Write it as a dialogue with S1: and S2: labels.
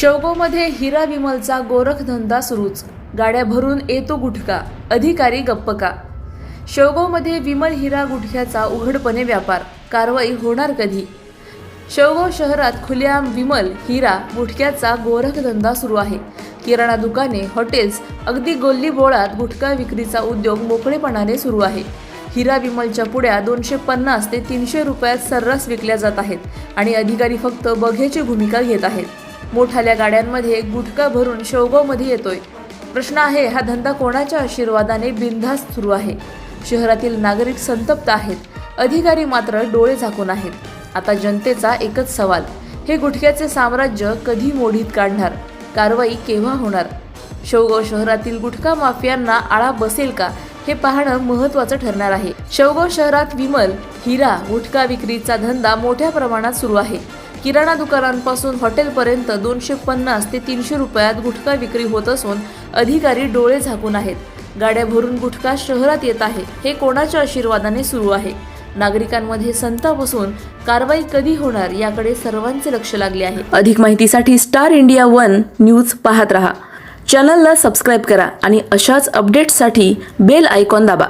S1: शेवगावमध्ये हिरा विमलचा गोरखधंदा सुरूच. गाड्या भरून येतो गुटखा. अधिकारी गप्प का? शेवगावमध्ये विमल हिरा गुटख्याचा उघडपणे व्यापार. कारवाई होणार कधी? शेवगाव शहरात खुलेआम विमल हिरा गुटख्याचा गोरखधंदा सुरू आहे. किराणा दुकाने हॉटेल्स अगदी गल्ली बोळात गुटखा विक्रीचा उद्योग मोकळेपणाने सुरू आहे. हिरा विमलच्या पुड्या दोनशे पन्नास ते तीनशे रुपयात सर्रास विकल्या जात आहेत आणि अधिकारी फक्त बघ्याची भूमिका घेत आहेत. मोठाल्या गाड्यांमध्ये गुटखा भरून शेवगावमध्ये येतोय. प्रश्न आहे हा धंदा कोणाच्या आशीर्वादाने बिनधास्त सुरू आहे? शहरातील नागरिक संतप्त आहेत. अधिकारी मात्र डोळे झाकून आहेत. आता जनतेचा एकच सवाल हे गुटख्याचे साम्राज्य कधी मोडीत काढणार? कारवाई केव्हा होणार? शेवगाव शहरातील गुटखा माफियांना आळा बसेल का? हे पाहणं महत्त्वाचं ठरणार आहे. शेवगाव शहरात विमल हिरा गुटखा विक्रीचा धंदा मोठ्या प्रमाणात सुरू आहे. किराणा दुकानांपासून हॉटेलपर्यंत दोनशे पन्नास ते तीनशे रुपयात गुटखा विक्री होत असून अधिकारी डोळे झाकून आहेत. गाड्या भरून गुटखा शहरात येत आहे. हे कोणाच्या आशीर्वादाने सुरू आहे? नागरिकांमध्ये संताप असून कारवाई कधी होणार याकडे सर्वांचे लक्ष लागले आहे. अधिक माहितीसाठी स्टार इंडिया वन न्यूज पाहत रहा. चॅनलला सबस्क्राईब करा आणि अशाच अपडेट्ससाठी बेल आयकॉन दाबा.